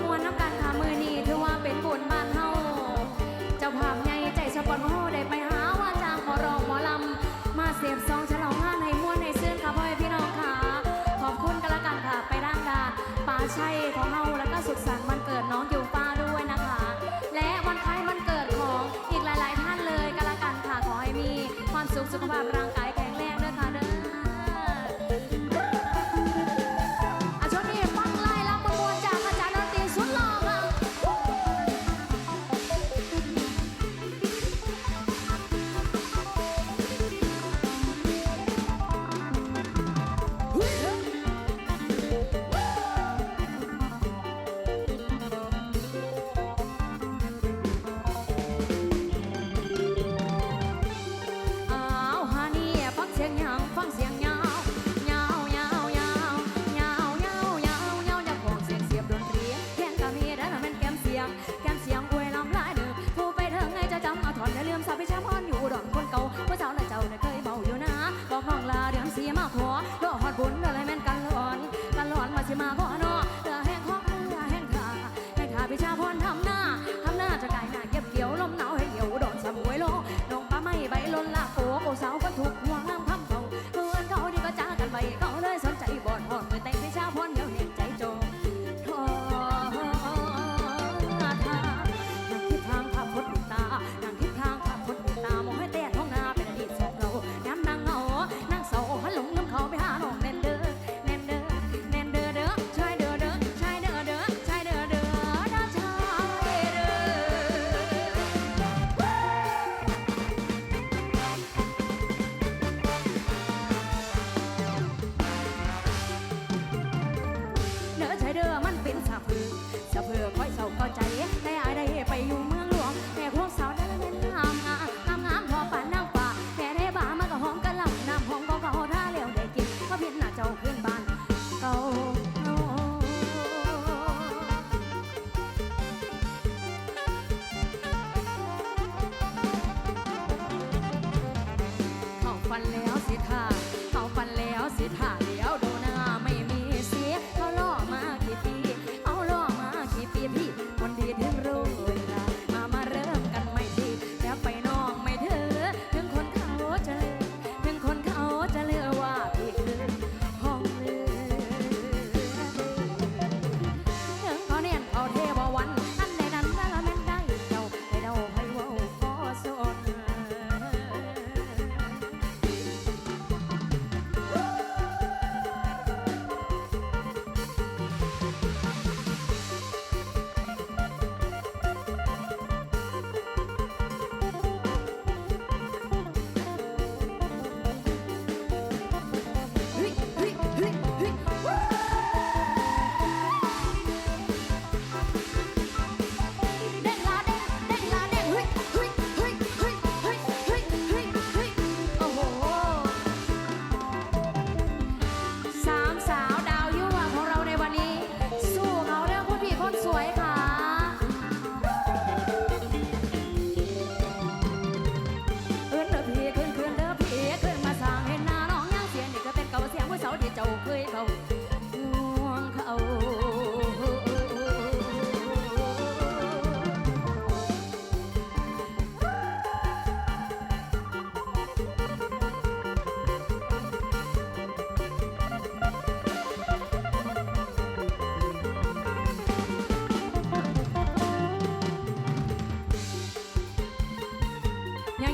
Juana. เสียมาขอรอฮอดบุญเลยแม่นกัน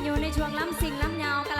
อยู่ในช่วงล้ำสิ่งล้ำเงากัน